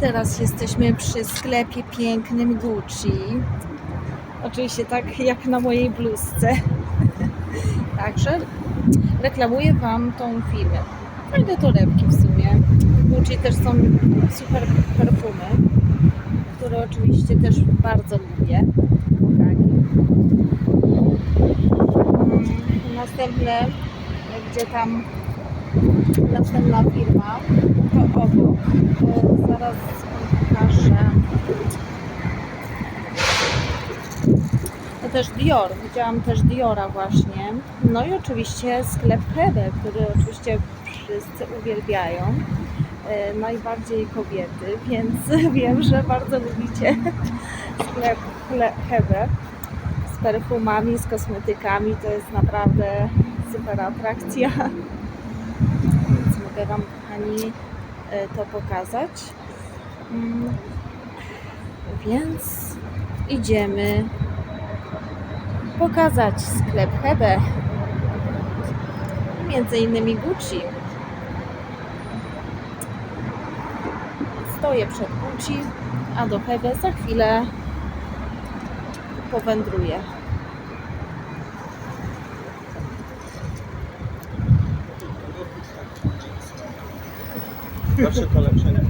Teraz jesteśmy przy sklepie pięknym Gucci. Oczywiście tak jak na mojej bluzce. Także reklamuję Wam tą firmę. Fajne torebki w sumie. Gucci też są super perfumy, które oczywiście też bardzo lubię. Kochani. Mm, Następne, gdzie tam następna firma, to obok. Zaraz pokażę. To też Dior. Widziałam też Diora właśnie. No i oczywiście sklep Hebe, który oczywiście wszyscy uwielbiają. E, Najbardziej kobiety, więc wiem, że bardzo lubicie sklep Hebe z perfumami, z kosmetykami. To jest naprawdę super atrakcja. Więc mogę Wam, kochani, e, to pokazać. Mm, Więc idziemy pokazać sklep Hebe. Między innymi Gucci. Stoję przed Gucci, a do Hebe za chwilę powędruję. Zawsze to lepsze, nie?